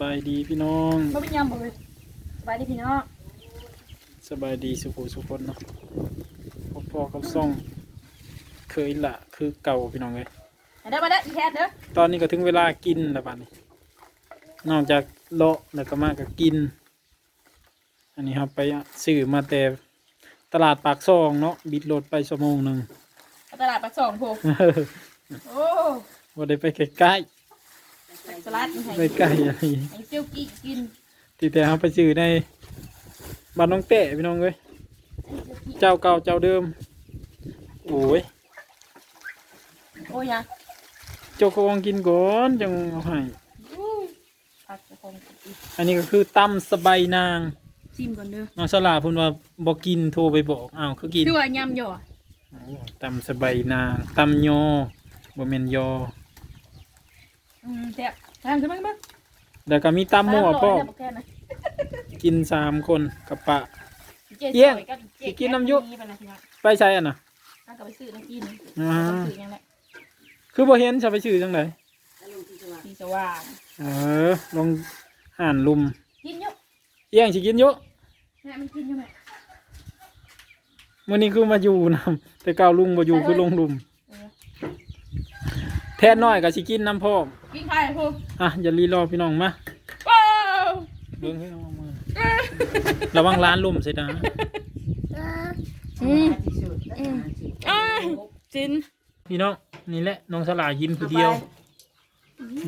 บายดีพี่น้อง บ่เป็นยำบ่เลยสบายดีพี่น้องสบายดีสุขุสุคนเนาะพ่อพ่อเขาส่อง เคยละคือเก่าพี่น้องเลยมาเด้อมาเด้ออีแคทเด้อตอนนี้ก็ถึงเวลากินแล้วบัดนี้ นอกจากเลาะแล้วก็มาก็กิน อันนี้ครับไปซื้อมาแต่ตลาดปากซองเนาะบิดรถไปชั่วโมงหนึ่ง ไปตลาดปากสองโพโอ้ว่าได้ไปใกล้ สลัดนี่ๆให้ไปใกล้อะไรให้เจียวกี้กินที่แต่เขาไปซื้อในบ้านน้องเต้พี่น้องเอ้ยเจ้าเก่าเจ้าเดิมโอ้ยโอ้ยนะเจ้าก็วองกินก่อนจังเอาให้อู้ผักจะคงกินอันนี้ก็คือตำสบายนางชิมก่อนเด้อน้องสลาพูดว่าบอกกินโทรไปบอกอ้าวคือกินคือว่ายำหย่อโอ้ตำสบายนางตำยอบ่แม่นยอ อืมแซ่บทานขึ้นมาขึ้นมาแล้วก็มีตำมั่วพ่อสามร้ยแซ่บบ่แค่นะกินสามคนกับปะจ๊เอี้ยงสวบเจ๊สิกินน้ำยุแซ่บนี่ไปนะพี่น้องไปใช้อะนะถ้าก็ไปซื้อน้ำกินอ่าต้องซื้อยังไงคือบ่เห็นจะไปชื่อจังไดสีสว่างเออลงห่านลุมกินเยอะเอี้ยงสิกินเยอะแม่มันกินอยู่ไหมมื่อนี้คือมาอยู่นำแต่เก่าลุงบ่อยู่คือลงลุมเออแทนน้อยก็สิกินน้ำพ่อม กินไข่พูอะอย่ารีรอพี่น้องมาว้าวเบิ่งให้น้องมาระวังร้านลุมสินะอืมอืมอ่าจินพี่น้องนี่แหละน้องสลากินผู้เดียว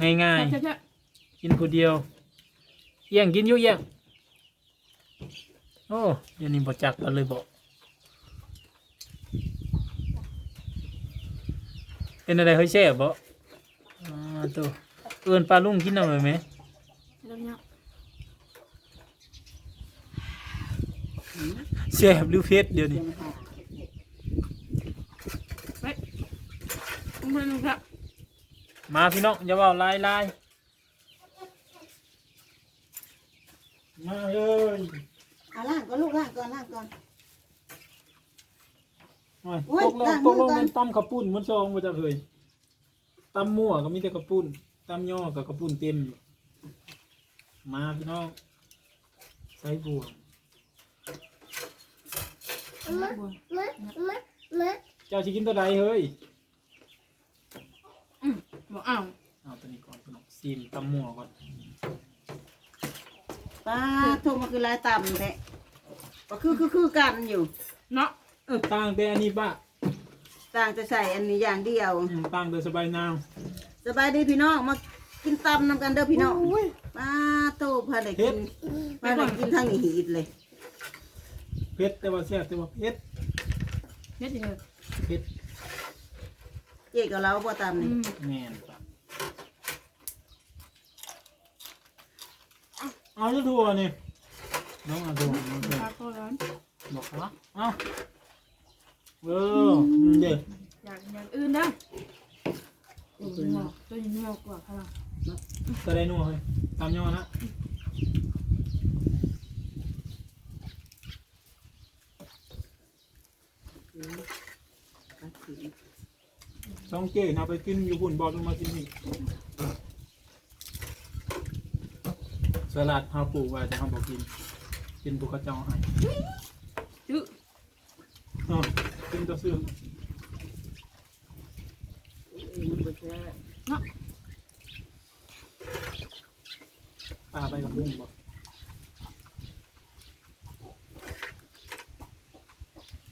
ง่ายใช่ใช่ๆกินผู้เดียวเอี้ยงกินอยู่เอี้ยงโอ้เดี๋ยวนี้บ่จักกันเลยบอกเป็นอะไรเฮ้ยแซ่บ บ่อ่าตัวเอิ้นปลาลุงกินเอาไหมเรื่องเนี้ยแซ่บหรือเผ็ดเดี๋ยวนี้คุณเพื่อนครับมาพี่น้องอย่าเว่าลายลายมาเลยอะล่างก่อนลูกล่างก่อนล่างก่อนโอ้ยโอ้ยตกลงล้างตมืกอลงก่อนเป็นตำกระปุ่นมันซองมาจากเลย ตำมั่วก็มีแต่กระปุ่นตำย่อกับกระปุ่นเต็มอยู่มาพี่น้องใส่บวงเจ้าชิกินตัวใดเฮ้ยบอกอ้าวเอาตัวนี้ก่อนพี่น้องซีมตำมั่วก่อนป้าโทรมาคือลายต่ำแท้ก็คือคือคือกันอยู่ เนาะเออต่างแต่อันนี้ปะ ต่างจะใส่อันนี้อย่างเดียว อืมต่างแต่สบายนางสบายดีพี่น้องมากินตำนำกันเด้อพี่น้องป้าโตพาได้กินพาได้กินทั้งนี้หีดเลยเผ็ดแต่ว่าแซ่บแต่ว่าเผ็ดเฮ็ดยังไงเผ็ดเจ๊กับเราบ่ตำอืนี่มแม่นปะเอาจะถั่วนี่น้องเอาถั่วมาเถปลาอะก็ร้อนบอกว่าเอา เอออืมเด็กอยากอย่างอื่นนะตัวนี้งอกตัวนี้งอกกว่าค่ะจะได้นัวเลยตามย่อนะสองเก๋เอาไปกินอยู่หุ่นบอลลงมากินนี่สลัดเฮาปลูกไว้แต่เฮาบอกกิน กินพวกเขาเจ้าให้จื้ออ๋อ กินตัวซื้อปลาไปกับบุ้งบ่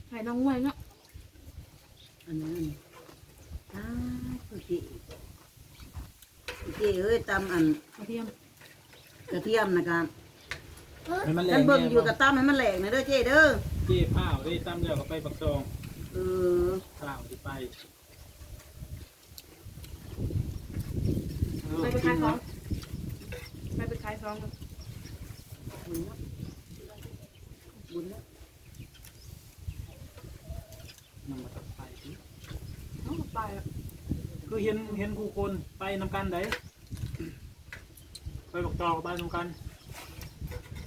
ไข่น้องไว้เนาะอันนั้นอ้าวเจ๊เจ๊เอ้ยตำอันกระเทียมกระเทียมนะกันให้มันแหลกันกเบิ่งแน่อยู่กับตำให้มันแหลกนะเด้อเจ๊เด้อ เจ๊ข้าวได้ตั้มแล้วก็ไปปักซอง ข้าวที่ไปไปไปขายของไปไปขายของกันบุญเนาะบุญเนาะนำมาตัดไปสิเอาไปอะคือเห็นเห็นคู่คนไปนำกันไดไปปักซองก็ไปนำกัน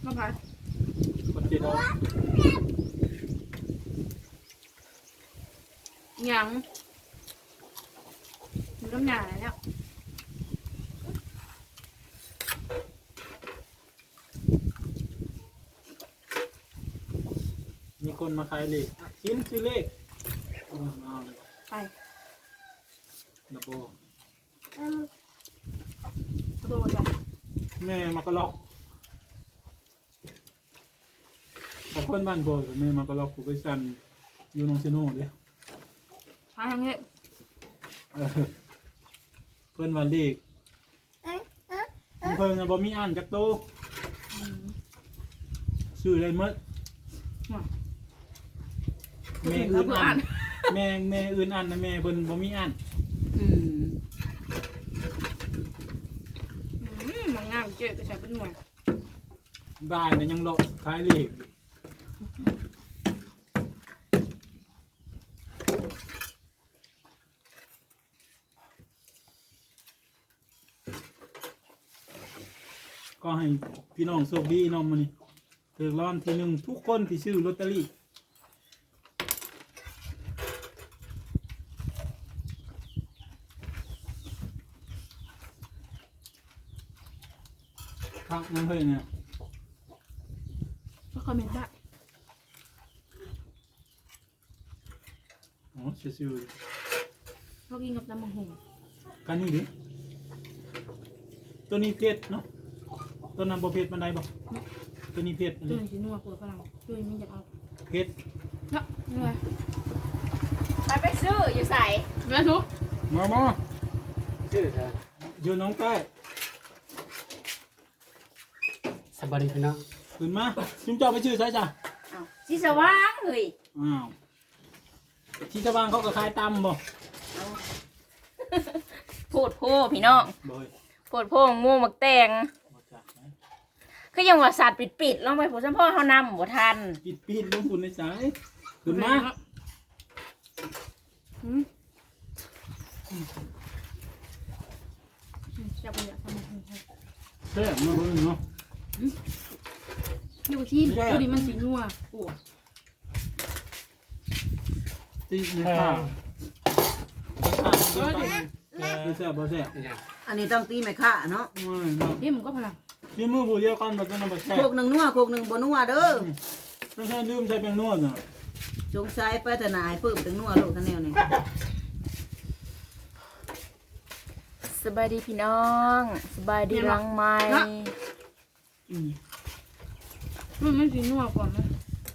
มาขายกดเจ็ดเอา ยังมันก็หนาแล้วมีคนมาขายเลขอะเนคือเลขอืไปดับเบระโบดอะแม่มากระลอกแต่คนบ้านโบ่แม่มากระลอกกูไปสั่นอยู่หนองเซโน่เลย หาทางนี้เออเพิ่นว่าเลขเพิ่นน่ะบ่มีอ่านจักโตวอืมซื้อได้หมดว่ะแม่อื่นอ่านแม่แม่อื่นอ่านนะแม่เพิ่นบ่มีอ่านอืมอืมมันงามเจ๊ก็ใช้เป็นหน่วยบ่ายน่ะยังเลาะขายเลข ก็ให้พี่น้องโชคดีเน้องมื้อนี้ถึกรางวัลที่หนึ่งทุกคนที่ซื้อลอตเตอรี่ครับนั่นเพิ่นเนี่ยก็คอมเมนต์ได้อ๋อซื่อเขากินกับน้ำมันหงๆกันนี่ดิตัวนี้เพชรเนาะ ตัวนั้นบ่เพชรปานใดบ่ตัวนี้เพชรอันจุนี้นสีนัวกลัวฝรั่งจุนไม่อยากเอาเพชรเนาะเหนื่อยไปไปซื้ออยู่ใส่เหนื่อยทุกมามาชื่อเธออยู่น้องใต้สบายดีพี่น้องขึ้นมาจุ่มเจ้าไปชื่อใช่จ้ะเอาสิสว่างเฮ้ยอ้าวที่ชาวบ้านเขาก็ขายตำบ่โพดโพพี่น้องบ่ยโพดโพงูหมักแตงบ่จักนะ คือยังว่าสัตว์ปิดปิดๆลองไปผู้สัมพ่อเฮานำบ่ทันปิดปีนลงทุนในสายขึ้นมาอืมอืมอยากไปอยากทำมันหงแซ่บมาเบิ่งเนาะดูที่ไม่ใช่อะดูดิมันสีนัวโอ้ตีในข้าวข้าวเดี๋ยวไปแซ่บบ่แซ่บนี่นะอันนี้ต้องตีไม่ค่าเนาะไม่เนาะนี่มันก็พลัง ที่มือผู้เดียวกันบ่ต้องนำบ่แซ่บโคกหนึ่งนัวโคกหนึ่งบ่นัวเด้อไม่ใช่ลืมใช้แป้งนวดน่ะจงใช้ไปแต่นายเพิ่มถึงนัวลูกท่านแนวนี่สบายดีพี่น้องสบายดีหลังไม้อืมมันมันสีนัวก่อนนะ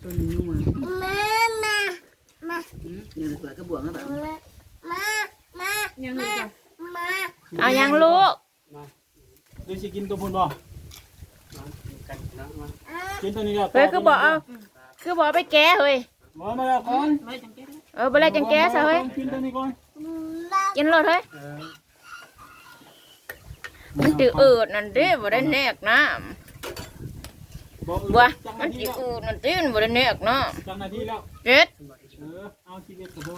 ตัวนี้นัวอืมเดี๋ยวเปิดกระบวงแล้วแบบยังเลยจ้ะเอายังลูกมาเดี๋ยวสิกินตัวพุ่นบ่มา กันพี่น้องมากินตัวนี้แล้วเฮ้ยคือบ่เอาคือบ่เอาไปแก้เฮ้ยบ่มาแล้วก่อนไม่จังแก้ได้เออบ่ได้จังแก้ซะเฮ้ยกินตัวนี้ก่อนกินรถเฮ้ยเออมันติอืดนั่นเด้บ่ได้แนกน้บ่ำบ่จังมันานทีติแล้วอืดนั่นติมันบ่ได้แนกน้จังนาทีแล้วำเจ็ดสบายดีเออเอาชีวิตกับโบ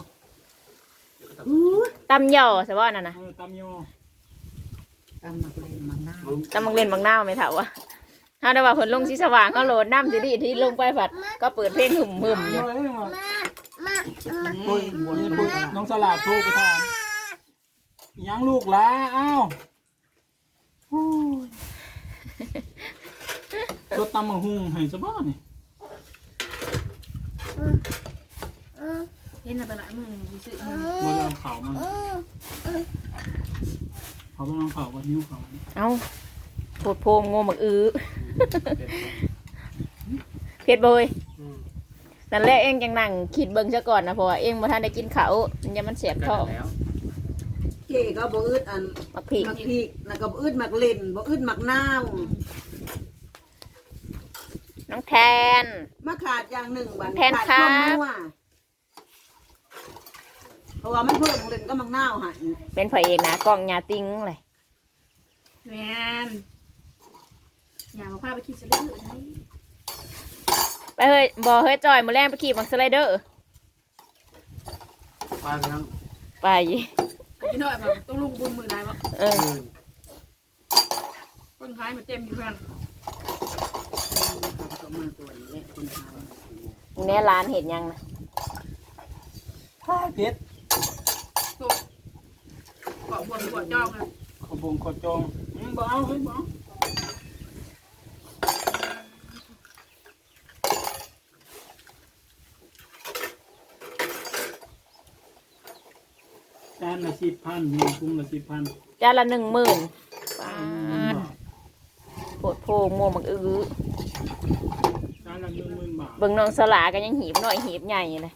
ตำเหย่อซะบ่นั่นน่ะเออตามโยตำมาเล่นมันน้าตำบักเล่นบักนาวไหม่เฒ่าอะ ถ้าได้ว่าเพิ่นลงสิสว่างเขาโหลดน้ำสิดีที่ลงไปผัดก็เปิดเพลงหึมๆอยู่โอ้ยว่ะโอ้ยบวนี่นปุ๊บน้องสลาดโทรไปถามยังลูกหลาอ้าวรถตำมังหุงให้ซะบ้านี่เห็นอะไรมือดีสุดบ่ได้เอาข่าวมาเขาต้องเอาข่าวกับนิ้วเขาเอ้าโพดโพงง่มักอื้อ เพชรบ่เว้ยอืมนั่นแหละเองจังนั่งคิดเบิ่งซะก่อนนะเพราะว่าเองบ่ทันได้กินข้าวมันยังมันเสียบกันท้องแล้วเก๋ก็บ่อึดอันมักพริกมักพริกแล้วก็บ่อึดมักเล่นบ่อึดมักนาวน้องแทนมาขาดอย่างหนึ่งบัดแทนขาดครับวามนัวเพราะว่ามันเพิ่มเล่นก็มักนาวหันเป็นพระเอกนะกล้องยาติ้งเลยแมน อย่ามาพาไปคิดจะเล่นเลยไปเฮ้ยบ่เฮ้ยจอยมื้อแรงไปขี่บังสไลเดอร์ปลาพี่น้องไปกินหน่อยแบบต้องลูกบุญมือได้ปะเอออืมต้นท้ายมันเต็มอยู่เพื่อนก็มาตัวนี้แหละคนไทยแน่ร้านเห็นยังนะข้าเด็ดตัวเกาะบนเกาะจองนะขบงขอจองอืมบ่เอาเฮ้ยบ่เอา ละสิบพันหนึ่งคุ้งละสิบพันจานละหนึ่งหมื่นปาดโพดโพงโมมักอื้อจานละหนึ่งหมื่นบาทเบิ่งน้องสลากันยังหีบหน่อยหีบใหญ่เลย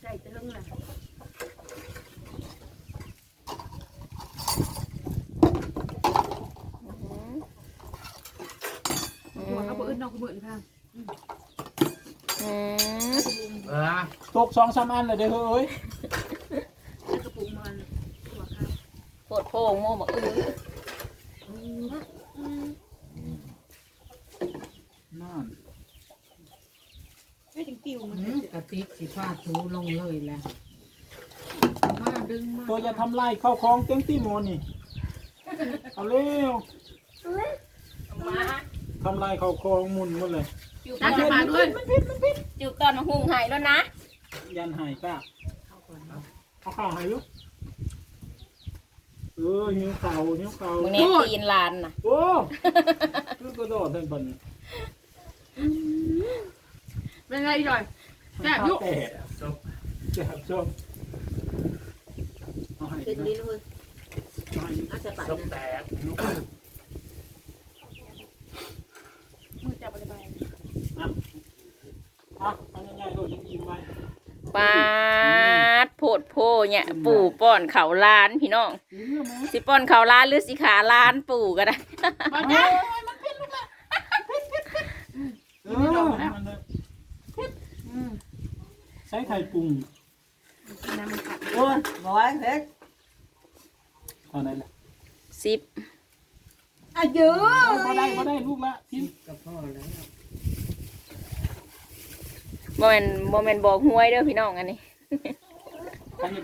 ใส่เติ้งเลยอยู่กับบ่อื่นนอกบ่อื่นค่ะอืม เออตกสองสามอันเลยเด้อเฮ้ย แล้วกระปุกมันตัวค่ะ โพดโพ งโมมักอื้อนั่นไม่ถึงติวมันอืมกระติกสิฟาดถูลงเลยแหละมาดึงมาตัวจะทำลายเข้าคลองเต็มที่หมดนี่ เอาเร็วมาทำลายเข้าคลองหมุนหมดเลยจูบน่าจะมาด้วยจูบตอนมาหุงหายแล้วนะยันหายก้าเอาข้าวใหายลูก เออหิวเข่าวหิวเข่าวมึงเนี่ยตีนลานน่ะโอ้คือกระโดดเต้นบนเป็นไงอีกหน่อยแซ่บยุแต่จบแซ่บชมเอาให้เป็นนะลิ้นเลยเอาให้อาจจะปัดจบนะแตกมือจับอะไรไปอะอะเอาง่ายๆโดดยังยิ้มไปปาดโพดโพเนี่ยปู่ป้อนเขาวล้านพี่น้องเรื่องไหมสิป้อนเขาวล้านหรือสิขาล้านปู่ก็ได้มาจ้าเออมันเลยใช้ไข่ปรุงน้ำมันกัดโอ้ยบอกไว้เพชรเอาไหนล่ะสิบอายุพอได้พอได้ลูกละทิมกับพ่อแล้วโมเมนโมเมนบอกหวยเด้อพี่น้องอันนี้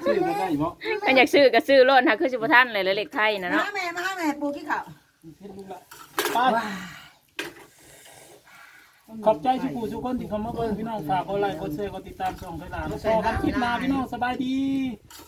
ใครจะซื้อก็ได้บ่ กันอยากซื้อก็ซื้อโลดค่ะคือสิบท่านเลยเลยเลขไทยนะมาเนาะแม่มาแม่ปูขี้ขาวเฮ็ดลูกละไปขอบใจทุกผู้ทุกคนที่เข้ามาเบิ่งพี่น้องฝากกดไลค์กดแชร์กดติดตามช่องไทยลาแล้วพอกันคลิปหน้าพี่น้องสบายดีส